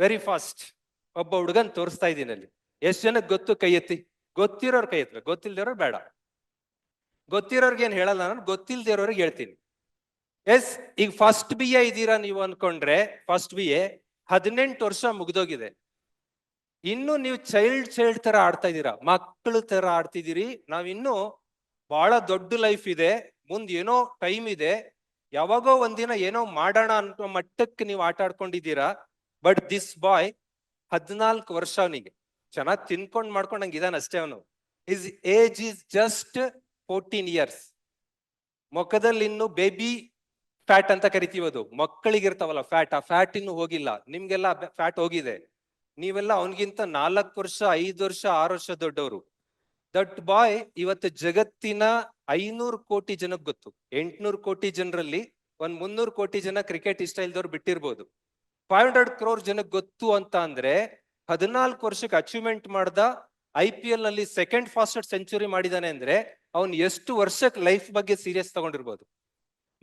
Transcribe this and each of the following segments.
Very fast ಒಬ್ಬ ಹುಡುಗನ್ ತೋರಿಸ್ತಾ ಇದ್ದೀನಿ ಅಲ್ಲಿ. ಎಷ್ಟು ಜನಕ್ಕೆ ಗೊತ್ತು ಕೈ ಎತ್ತಿ? ಗೊತ್ತಿರೋರ್ ಕೈ ಎತ್ತಬೇಕು ಗೊತ್ತಿಲ್ದಿರೋರು ಬೇಡ. ಗೊತ್ತಿರೋರ್ಗೆ ಏನು ಹೇಳಲ್ಲ ನಾನು, ಗೊತ್ತಿಲ್ದಿರೋರಿಗೆ ಹೇಳ್ತೀನಿ. ಎಸ್ ಈಗ ಫಸ್ಟ್ ಬಿ ಎ ಇದ್ದೀರಾ ನೀವು ಅನ್ಕೊಂಡ್ರೆ ಫಸ್ಟ್ ಬಿ ಎ ಹದಿನೆಂಟು ವರ್ಷ ಮುಗ್ದೋಗಿದೆ. ಇನ್ನು ನೀವು ಚೈಲ್ಡ್ ಚೈಲ್ಡ್ ತರ ಆಡ್ತಾ ಇದ್ದೀರಾ? ಮಕ್ಕಳು ತರ ಆಡ್ತಿದ್ದೀರಿ? ನಾವಿನ್ನು ಬಹಳ ದೊಡ್ಡ ಲೈಫ್ ಇದೆ. ಮುಂದೆ ಏನೋ ಟೈಮ್ ಇದೆ. ಯಾವಾಗೋ ಒಂದಿನ ಏನೋ ಮಾಡೋಣ ಅನ್ನೋ ಮಟ್ಟಕ್ಕೆ ನೀವು ಆಟ ಆಡ್ಕೊಂಡಿದ್ದೀರಾ? ಬಟ್ ದಿಸ್ ಬಾಯ್ ಹದಿನಾಲ್ಕು ವರ್ಷ ಅವನಿಗೆ, ಚೆನ್ನಾಗಿ ತಿನ್ಕೊಂಡ್ ಮಾಡ್ಕೊಂಡಂಗೆ ಇದಾನ ಅಷ್ಟೇ ಅವನು. Is age is just fourteen years ಮುಖದಲ್ಲಿ ಇನ್ನು ಬೇಬಿ ಫ್ಯಾಟ್ ಅಂತ ಕರಿತೀವಿ ಅದು ಮಕ್ಕಳಿಗಿರ್ತಾವಲ್ಲ ಫ್ಯಾಟ್ ಆ ಫ್ಯಾಟ್ ಇನ್ನು ಹೋಗಿಲ್ಲ. ನಿಮ್ಗೆಲ್ಲ ಫ್ಯಾಟ್ ಹೋಗಿದೆ. ನೀವೆಲ್ಲ ಅವನಿಗಿಂತ ನಾಲ್ಕು ವರ್ಷ, ಐದು ವರ್ಷ, ಆರು ವರ್ಷ ದೊಡ್ಡವರು. ದಟ್ ಬಾಯ್ ಇವತ್ತು ಜಗತ್ತಿನ ಐನೂರು ಕೋಟಿ ಜನಕ್ಕೆ ಗೊತ್ತು. ಎಂಟ್ನೂರು ಕೋಟಿ ಜನರಲ್ಲಿ ಒಂದ್ ಮುನ್ನೂರು ಕೋಟಿ ಜನ ಕ್ರಿಕೆಟ್ ಇಷ್ಟ ಇಲ್ದವ್ರು ಬಿಟ್ಟಿರ್ಬೋದು. ಫೈವ್ ಹಂಡ್ರೆಡ್ ಕ್ರೋರ್ ಜನಕ್ಕೆ ಗೊತ್ತು ಅಂತ ಅಂದ್ರೆ ಹದಿನಾಲ್ಕು ವರ್ಷಕ್ಕೆ ಅಚೀವ್ಮೆಂಟ್ ಮಾಡ್ದ ಐ ಪಿ ಎಲ್ನಲ್ಲಿ ಸೆಕೆಂಡ್ ಫಾಸ್ಟೆಸ್ಟ್ ಸೆಂಚುರಿ ಮಾಡಿದಾನೆ ಅಂದ್ರೆ ಅವ್ನು ಎಷ್ಟು ವರ್ಷಕ್ಕೆ ಲೈಫ್ ಬಗ್ಗೆ ಸೀರಿಯಸ್ ತಗೊಂಡಿರ್ಬೋದು.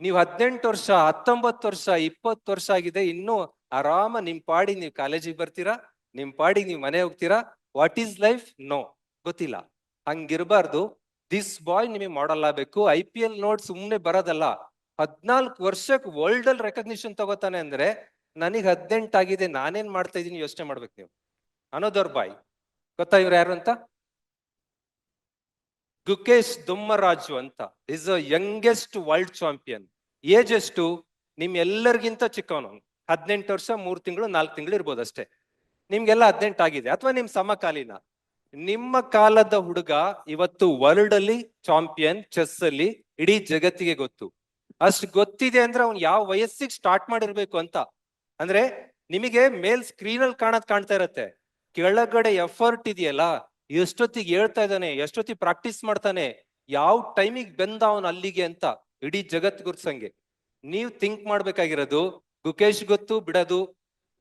ನೀವು ಹದಿನೆಂಟು ವರ್ಷ, ಹತ್ತೊಂಬತ್ತು ವರ್ಷ, ಇಪ್ಪತ್ತು ವರ್ಷ ಆಗಿದೆ, ಇನ್ನೂ ಆರಾಮ ನಿಮ್ ಪಾಡಿ ನೀವು ಕಾಲೇಜಿಗೆ ಬರ್ತೀರಾ, ನಿಮ್ ಪಾಡಿಗೆ ನೀವು ಮನೆ ಹೋಗ್ತೀರಾ ವಾಟ್ ಈಸ್ ಲೈಫ್ ನೋ ಗೊತ್ತಿಲ್ಲ. ಹಂಗಿರ್ಬಾರ್ದು. ದಿಸ್ ಬಾಯ್ ನಿಮಗೆ ಮಾಡಲ್ ಬೇಕು ಐ ಪಿ ಎಲ್ ನೋಡ್ ಸುಮ್ನೆ ಬರೋದಲ್ಲ. ಹದ್ನಾಲ್ಕು ವರ್ಷಕ್ಕೆ ವರ್ಲ್ಡ್ ಅಲ್ಲಿ ರೆಕಗ್ನಿಷನ್ ತಗೋತಾನೆ ಅಂದ್ರೆ ನನಗೆ ಹದಿನೆಂಟು ಆಗಿದೆ ನಾನೇನ್ ಮಾಡ್ತಾ ಇದ್ದೀನಿ ಯೋಚನೆ ಮಾಡ್ಬೇಕು ನೀವು. ಅನೋದರ್ ಬಾಯ್. ಗೊತ್ತಾ ಇವ್ರು ಯಾರು ಅಂತ? ಗುಕೇಶ್ ದೊಮ್ಮರಾಜು ಅಂತ. Is a youngest world champion age ಎಷ್ಟು? ನಿಮ್ ಎಲ್ಲರಿಗಿಂತ ಚಿಕ್ಕವನು. ಹದಿನೆಂಟು ವರ್ಷ, ಮೂರ್ ತಿಂಗಳು, ನಾಲ್ಕು ತಿಂಗಳು ಇರ್ಬೋದು ಅಷ್ಟೇ. ನಿಮ್ಗೆಲ್ಲ ಹದಿನೆಂಟು ಆಗಿದೆ. ಅಥವಾ ನಿಮ್ ಸಮಕಾಲೀನ. ನಿಮ್ಮ ಕಾಲದ ಹುಡುಗ ಇವತ್ತು ವರ್ಲ್ಡ್ ಅಲ್ಲಿ ಚಾಂಪಿಯನ್ ಚೆಸ್ ಅಲ್ಲಿ ಇಡೀ ಜಗತ್ತಿಗೆ ಗೊತ್ತು. ಅಷ್ಟು ಗೊತ್ತಿದೆ ಅಂದ್ರೆ ಅವ್ನು ಯಾವ ವಯಸ್ಸಿಗೆ ಸ್ಟಾರ್ಟ್ ಮಾಡಿರ್ಬೇಕು ಅಂತ. ಅಂದ್ರೆ ನಿಮಗೆ ಮೇಲ್ ಸ್ಕ್ರೀನ್ ಅಲ್ಲಿ ಕಾಣದ್ ಕಾಣ್ತಾ ಇರತ್ತೆ. ಕೆಳಗಡೆ ಎಫರ್ಟ್ ಇದೆಯಲ್ಲ, ಎಷ್ಟೊತ್ತಿಗೆ ಹೇಳ್ತಾ ಇದ್ದಾನೆ, ಎಷ್ಟೊತ್ತಿಗೆ ಪ್ರಾಕ್ಟೀಸ್ ಮಾಡ್ತಾನೆ, ಯಾವ ಟೈಮಿಗೆ ಬೆಂದ ಅವನು ಅಲ್ಲಿಗೆ ಅಂತ ಇಡೀ ಜಗತ್ ಗುರ್ಸಂಗೆ. ನೀವ್ ಥಿಂಕ್ ಮಾಡ್ಬೇಕಾಗಿರೋದು, ಗುಕೇಶ್ ಗೊತ್ತು, ಬಿಡೋದು.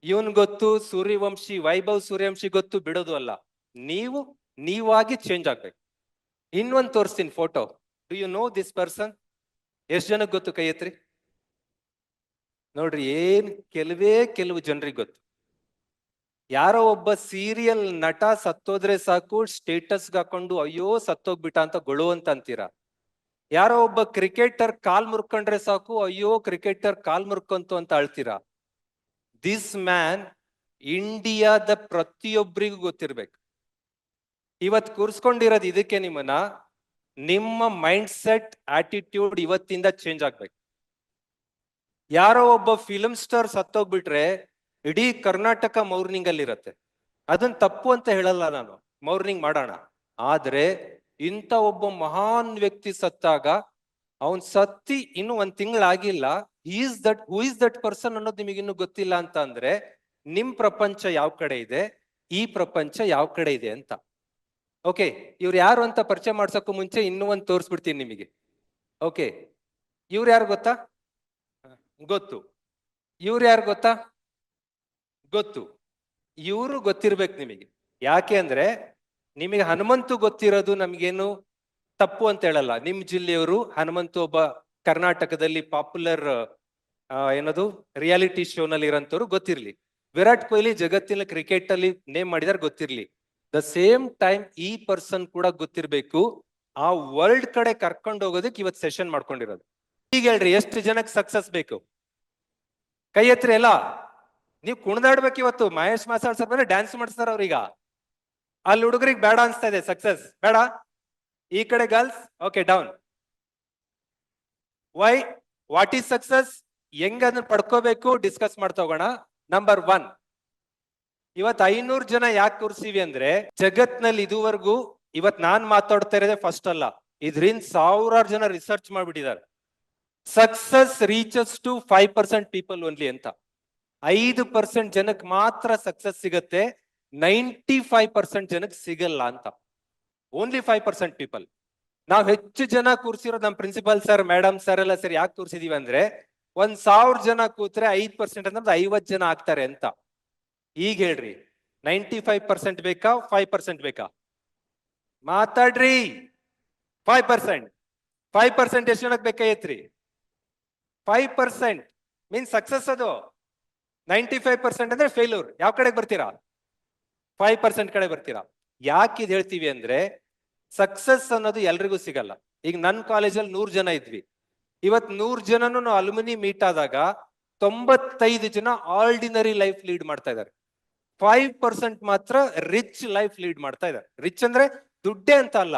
ಇವನ್ ಗೊತ್ತು, ಸೂರ್ಯವಂಶಿ, ವೈಭವ್ ಸೂರ್ಯವಂಶಿ ಗೊತ್ತು, ಬಿಡೋದು ಅಲ್ಲ. ನೀವು, ನೀವಾಗಿ ಚೇಂಜ್ ಆಗ್ಬೇಕು. ಇನ್ನೊಂದ್ ತೋರಿಸ್ತೀನಿ photo do you know this person ಎಷ್ಟ್ ಜನಕ್ಕೆ ಗೊತ್ತು ಕೈ ಎತ್ರಿ ನೋಡ್ರಿ ಏನ್ ಕೆಲವೇ ಕೆಲವು ಜನರಿಗೆ ಗೊತ್ತು. ಯಾರೋ ಒಬ್ಬ ಸೀರಿಯಲ್ ನಟ ಸತ್ತೋದ್ರೆ ಸಾಕು ಸ್ಟೇಟಸ್ ಹಾಕೊಂಡು ಅಯ್ಯೋ ಸತ್ತೋಗ್ಬಿಟ್ಟ ಅಂತ ಗೊಳು ಅಂತ ಅಂತೀರಾ? ಯಾರೋ ಒಬ್ಬ ಕ್ರಿಕೆಟರ್ ಕಾಲ್ ಮುರ್ಕೊಂಡ್ರೆ ಸಾಕು, ಅಯ್ಯೋ ಕ್ರಿಕೆಟರ್ ಕಾಲ್ ಮುರ್ಕೊಂತು ಅಂತ ಅಳ್ತೀರಾ? ದಿಸ್ ಮ್ಯಾನ್ ಇಂಡಿಯಾದ ಪ್ರತಿಯೊಬ್ಬರಿಗೂ ಗೊತ್ತಿರ್ಬೇಕು. ಇವತ್ ಕೂರ್ಸ್ಕೊಂಡಿರೋದು ಇದಕ್ಕೆ ನಿಮ್ಮನ್ನ, ನಿಮ್ಮ ಮೈಂಡ್ ಸೆಟ್ ಆಟಿಟ್ಯೂಡ್ ಇವತ್ತಿಂದ ಚೇಂಜ್ ಆಗ್ಬೇಕು. ಯಾರೋ ಒಬ್ಬ ಫಿಲಂ ಸ್ಟಾರ್ ಸತ್ತೋಗ್ಬಿಟ್ರೆ ಇಡೀ ಕರ್ನಾಟಕ ಮೌರ್ನಿಂಗ್ ಅಲ್ಲಿ ಇರತ್ತೆ ಅದನ್ನ ತಪ್ಪು ಅಂತ ಹೇಳಲ್ಲ ನಾನು. ಮೌರ್ನಿಂಗ್ ಮಾಡೋಣ. ಆದ್ರೆ ಇಂಥ ಒಬ್ಬ ಮಹಾನ್ ವ್ಯಕ್ತಿ ಸತ್ತಾಗ ಅವನ್ ಸತ್ತಿ ಇನ್ನು ಒಂದ್ ತಿಂಗಳಾಗಿಲ್ಲ. Is that who is that person ಅನ್ನೋದು ನಿಮಗೆ ಇನ್ನು ಗೊತ್ತಿಲ್ಲ ಅಂತ ಅಂದ್ರೆ ನಿಮ್ ಪ್ರಪಂಚ ಯಾವ ಕಡೆ ಇದೆ? ಈ ಪ್ರಪಂಚ ಯಾವ ಕಡೆ ಇದೆ ಅಂತ. ಓಕೆ ಇವ್ರು ಯಾರು ಅಂತ ಪರಿಚಯ ಮಾಡ್ಸಕ್ಕೂ ಮುಂಚೆ ಇನ್ನೂ ಒಂದ್ ತೋರಿಸ್ಬಿಡ್ತೀನಿ ನಿಮಗೆ. ಓಕೆ ಇವ್ರು ಯಾರು ಗೊತ್ತಾ? ಗೊತ್ತು. ಇವ್ರು ಯಾರು ಗೊತ್ತಾ? ಗೊತ್ತು. ಇವರು ಗೊತ್ತಿರ್ಬೇಕು ನಿಮಗೆ. ಯಾಕೆ ಅಂದ್ರೆ ನಿಮಗೆ ಹನುಮಂತು ಗೊತ್ತಿರೋದು ನಮ್ಗೇನು ತಪ್ಪು ಅಂತ ಹೇಳಲ್ಲ. ನಿಮ್ ಜಿಲ್ಲೆಯವರು ಹನುಮಂತು ಒಬ್ಬ ಕರ್ನಾಟಕದಲ್ಲಿ ಪಾಪ್ಯುಲರ್ ಏನದು? ರಿಯಾಲಿಟಿ ಶೋನಲ್ಲಿ ಇರೋಂಥವ್ರು ಗೊತ್ತಿರ್ಲಿ. ವಿರಾಟ್ ಕೊಹ್ಲಿ ಜಗತ್ತಿನ ಕ್ರಿಕೆಟ್ ಅಲ್ಲಿ ನೇಮ್ ಮಾಡಿದಾರೆ ಗೊತ್ತಿರ್ಲಿ. ದ ಸೇಮ್ ಟೈಮ್ ಈ ಪರ್ಸನ್ ಕೂಡ ಗೊತ್ತಿರ್ಬೇಕು. ಆ ವರ್ಲ್ಡ್ ಕಡೆ ಕರ್ಕೊಂಡು ಹೋಗೋದಕ್ಕೆ ಇವತ್ತು ಸೆಷನ್ ಮಾಡ್ಕೊಂಡಿರೋದು. ಈಗ ಹೇಳ್ರಿ, ಎಷ್ಟು ಜನಕ್ಕೆ ಸಕ್ಸಸ್ ಬೇಕು? ಕೈ ಎತ್ತರಿ ಎಲ್ಲ. ನೀವು ಕುಣಿದಾಡ್ಬೇಕು ಇವತ್ತು, ಮಹೇಶ್ ಮಾಸ್ಟರ್ ಸರ್ ಬಂದ್ರೆ ಡ್ಯಾನ್ಸ್ ಮಾಡಿಸ್ತಾರ ಅವ್ರೀಗ ಅಲ್ಲಿ ಹುಡುಗರಿಗೆ ಬೇಡ ಅನ್ಸ್ತಾ ಇದೆ ಸಕ್ಸಸ್ ಬೇಡ? ಈ ಕಡೆ girls okay down why what is success ಹೆಂಗ ಅದನ್ನ ಪಡ್ಕೋಬೇಕು? ಡಿಸ್ಕಸ್ ಮಾಡ್ತಾ ಹೋಗೋಣ. ನಂಬರ್ ಒನ್ ಇವತ್ ಐನೂರ್ ಜನ ಯಾಕೆ ಕೂರ್ಸಿವಿ ಅಂದ್ರೆ, ಜಗತ್ನಲ್ಲಿ ಇದುವರೆಗೂ ಇವತ್ ನಾನ್ ಮಾತಾಡ್ತಾ ಇರೋದೇ ಫಸ್ಟ್ ಅಲ್ಲ. ಇದ್ರಿಂದ ಸಾವಿರಾರು ಜನ research ಮಾಡ್ಬಿಟ್ಟಿದ್ದಾರೆ. Success reaches to five percent people only ಅಂತ. ಐದು ಪರ್ಸೆಂಟ್ ಜನಕ್ಕೆ ಮಾತ್ರ ಸಕ್ಸಸ್ ಸಿಗತ್ತೆ ನೈಂಟಿ ಫೈವ್ ಪರ್ಸೆಂಟ್ ಜನಕ್ಕೆ ಸಿಗಲ್ಲ ಅಂತ. ಓನ್ಲಿ ಫೈವ್ ಪರ್ಸೆಂಟ್ ಪೀಪಲ್ ನಾವು ಹೆಚ್ಚು ಜನ ಕೂರಿಸಿರೋ ನಮ್ಮ ಪ್ರಿನ್ಸಿಪಲ್ ಸರ್ ಮೇಡಮ್ ಸರ್ ಎಲ್ಲ ಸರ್ ಯಾಕೆ ತೋರಿಸಿದೀವಿ ಅಂದ್ರೆ, ಒಂದ್ ಸಾವಿರ ಜನ ಕೂತ್ರೆ ಐದ್ ಪರ್ಸೆಂಟ್ ಅಂದ್ರೆ ಐವತ್ ಜನ ಆಗ್ತಾರೆ ಅಂತ. ಈಗ ಹೇಳ್ರಿ ನೈಂಟಿ ಫೈವ್ ಪರ್ಸೆಂಟ್ ಬೇಕಾ ಫೈವ್ ಪರ್ಸೆಂಟ್ ಬೇಕಾ? ಮಾತಾಡ್ರಿ. ಫೈವ್ ಪರ್ಸೆಂಟ್ ಫೈವ್ ಪರ್ಸೆಂಟ್ ಎಷ್ಟು ಜನಕ್ಕೆ ಬೇಕಾಯ್ತ್ರಿ ಫೈವ್ ಪರ್ಸೆಂಟ್ ಮೀನ್ ಸಕ್ಸಸ್ ಅದು. ನೈಂಟಿ ಫೈವ್ ಪರ್ಸೆಂಟ್ ಅಂದ್ರೆ ಫೇಲ್ಯೂರ್ ಯಾವ ಕಡೆಗೆ ಬರ್ತೀರಾ? ಫೈವ್ ಪರ್ಸೆಂಟ್ ಕಡೆ ಬರ್ತೀರಾ. ಯಾಕೆ ಇದು ಹೇಳ್ತೀವಿ ಅಂದ್ರೆ ಸಕ್ಸಸ್ ಅನ್ನೋದು ಎಲ್ರಿಗೂ ಸಿಗಲ್ಲ. ಈಗ ನನ್ನ ಕಾಲೇಜಲ್ಲಿ ನೂರ್ ಜನ ಇದ್ವಿ. ಇವತ್ ನೂರ್ ಜನನು ನಾವು ಮೀಟ್ ಆದಾಗ ತೊಂಬತ್ತೈದು ಜನ ಆರ್ಡಿನರಿ ಲೈಫ್ ಲೀಡ್ ಮಾಡ್ತಾ ಇದ್ದಾರೆ ಫೈವ್ ಪರ್ಸೆಂಟ್ ಮಾತ್ರ ರಿಚ್ ಲೈಫ್ ಲೀಡ್ ಮಾಡ್ತಾ ಇದ್ದಾರೆ ರಿಚ್ ಅಂದ್ರೆ ದುಡ್ಡೇ ಅಂತ ಅಲ್ಲ.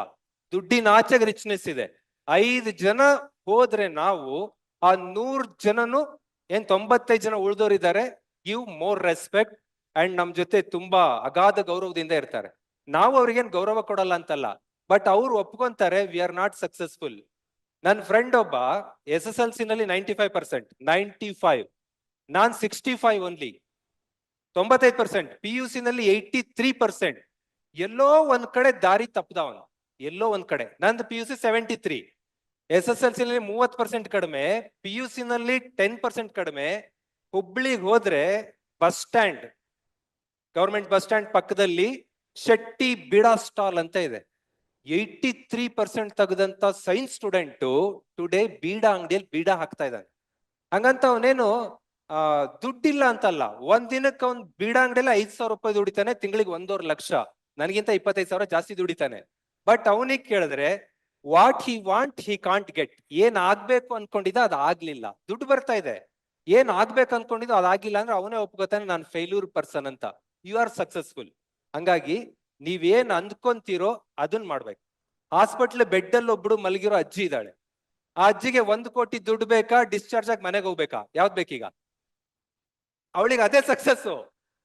ದುಡ್ಡಿನ ಆಚೆಗೆ ರಿಚ್ನೆಸ್ ಇದೆ. ಐದು ಜನ ಹೋದ್ರೆ ನಾವು ಆ ನೂರ್ ಜನನು ಏನ್ ತೊಂಬತ್ತೈದು ಜನ ಉಳಿದವರಿದ್ದಾರೆ ಗಿವ್ ಮೋರ್ ರೆಸ್ಪೆಕ್ಟ್ ಅಂಡ್ ನಮ್ ಜೊತೆ ತುಂಬಾ ಅಗಾಧ ಗೌರವದಿಂದ ಇರ್ತಾರೆ. ನಾವು ಅವ್ರಿಗೇನ್ ಗೌರವ ಕೊಡಲ್ಲ ಅಂತಲ್ಲ ಬಟ್ ಅವ್ರು ಒಪ್ಕೊಂತಾರೆ ವಿ ಆರ್ ನಾಟ್ ಸಕ್ಸಸ್ಫುಲ್ ನನ್ನ ಫ್ರೆಂಡ್ ಒಬ್ಬ ಎಸ್ ಎಸ್ ಎಲ್ ಸಿ ನಲ್ಲಿ ninety five percent ninety five ನಾನ್ ಸಿಕ್ಸ್ಟಿ ಫೈವ್ ಓನ್ಲಿ ತೊಂಬತ್ತೈದು ಪರ್ಸೆಂಟ್ ಪಿ ಯು ಸಿ ನಲ್ಲಿ ಏಯ್ಟಿ ತ್ರೀ ಪರ್ಸೆಂಟ್ ಎಲ್ಲೋ ಒಂದ್ ಕಡೆ ದಾರಿ ತಪ್ಪದವನು ಎಲ್ಲೋ ಒಂದ್ ಕಡೆ. ನಂದು P U C seventy three S S L C ನಲ್ಲಿ ಮೂವತ್ ಪರ್ಸೆಂಟ್ ಕಡಿಮೆ, ಪಿ ಯು ಸಿ ನಲ್ಲಿ ಟೆನ್ ಪರ್ಸೆಂಟ್ ಕಡಿಮೆ. ಹುಬ್ಳಿಗೆ ಹೋದ್ರೆ bus stand government bus stand ಪಕ್ಕದಲ್ಲಿ ಶೆಟ್ಟಿ ಬಿಡಾ ಸ್ಟಾಲ್ ಅಂತ ಇದೆ. ಏಯ್ಟಿ ತ್ರೀ ಪರ್ಸೆಂಟ್ ತೆಗೆದಂತ ಸೈನ್ಸ್ ಸ್ಟೂಡೆಂಟು ಟುಡೇ ಬೀಡಾ ಅಂಗಡಿಯಲ್ಲಿ ಬೀಡಾ ಹಾಕ್ತಾ ಇದ್ದಾನೆ. ಹಂಗಂತ ಅವನೇನು ದುಡ್ಡಿಲ್ಲ ಅಂತಲ್ಲ, ಒಂದ್ ದಿನಕ್ಕೆ ಅವ್ನ್ ಬೀಡಾ ಅಂಗಡಿಯಲ್ಲಿ ಐದ್ ಸಾವಿರ ರೂಪಾಯಿ ದುಡಿತಾನೆ, ತಿಂಗಳಿಗೆ ಒಂದೂವರೆ ಲಕ್ಷ. ನನಗಿಂತ ಇಪ್ಪತ್ತೈದು ಸಾವಿರ ಜಾಸ್ತಿ ದುಡಿತಾನೆ. ಬಟ್ ಅವನಿಗೆ ಕೇಳಿದ್ರೆ what he want he can't get ಏನ್ ಆಗ್ಬೇಕು ಅನ್ಕೊಂಡಿದ್ದ ಅದ್ ಆಗ್ಲಿಲ್ಲ. ದುಡ್ಡು ಬರ್ತಾ ಇದೆ. ಏನ್ ಆಗ್ಬೇಕು ಅನ್ಕೊಂಡಿದ್ದು ಅದಾಗಿಲ್ಲ ಅಂದ್ರೆ ಅವನೇ ಒಪ್ಕೋತಾನೆ, ನಾನು ಫೇಲ್ಯೂರ್ ಪರ್ಸನ್ ಅಂತ. ಯು ಆರ್ ಸಕ್ಸಸ್ಫುಲ್ ಹಂಗಾಗಿ ನೀವೇನ್ ಅಂದ್ಕೊಂತೀರೋ ಅದನ್ನ ಮಾಡ್ಬೇಕು. ಹಾಸ್ಪಿಟ್ಲ್ ಬೆಡ್ ಅಲ್ಲಿ ಮಲಗಿರೋ ಅಜ್ಜಿ ಇದ್ದಾಳೆ. ಆ ಅಜ್ಜಿಗೆ ಒಂದ್ ಕೋಟಿ ದುಡ್ಡು ಬೇಕಾ? ಡಿಸ್ಚಾರ್ಜ್ ಆಗಿ ಮನೆಗೆ ಹೋಗ್ಬೇಕಾ? ಯಾವ್ದ್ ಬೇಕೀಗ? ಅವಳಿಗೆ ಅದೇ ಸಕ್ಸಸ್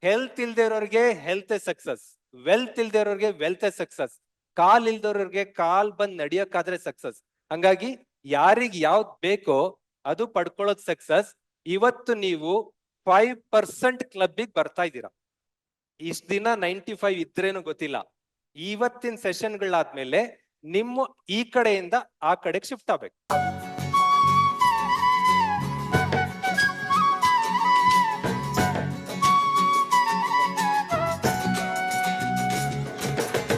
ಹೆಲ್ತ್ ಇಲ್ದೇ ಇರೋರಿಗೆ ಹೆಲ್ತ್ ಸಕ್ಸಸ್ ವೆಲ್ತ್ ಇಲ್ದೇ ಇರೋರಿಗೆ ವೆಲ್ತ್ ಸಕ್ಸಸ್ ಕಾಲ್ ಇಲ್ದವ್ರಿಗೆ ಕಾಲ್ ಬಂದ್ ನಡಿಯೋಕಾದ್ರೆ ಸಕ್ಸಸ್. ಹಂಗಾಗಿ ಯಾರಿಗ್ ಯಾವ್ದ್ ಬೇಕೋ ಅದು ಪಡ್ಕೊಳ್ಳೋದ್ ಸಕ್ಸಸ್. ಇವತ್ತು ನೀವು ಫೈವ್ ಪರ್ಸೆಂಟ್ ಕ್ಲಬ್ಬಿಗೆ ಬರ್ತಾ ಇದ್ದೀರಾ. ಇಷ್ಟ ದಿನ ನೈಂಟಿ ಫೈವ್ ಇದ್ರೇನು ಗೊತ್ತಿಲ್ಲ. ಇವತ್ತಿನ ಸೆಷನ್ಗಳಾದ್ಮೇಲೆ ನಿಮ್ಮ ಈ ಕಡೆಯಿಂದ ಆ ಕಡೆಗೆ ಶಿಫ್ಟ್ ಆಗ್ಬೇಕು.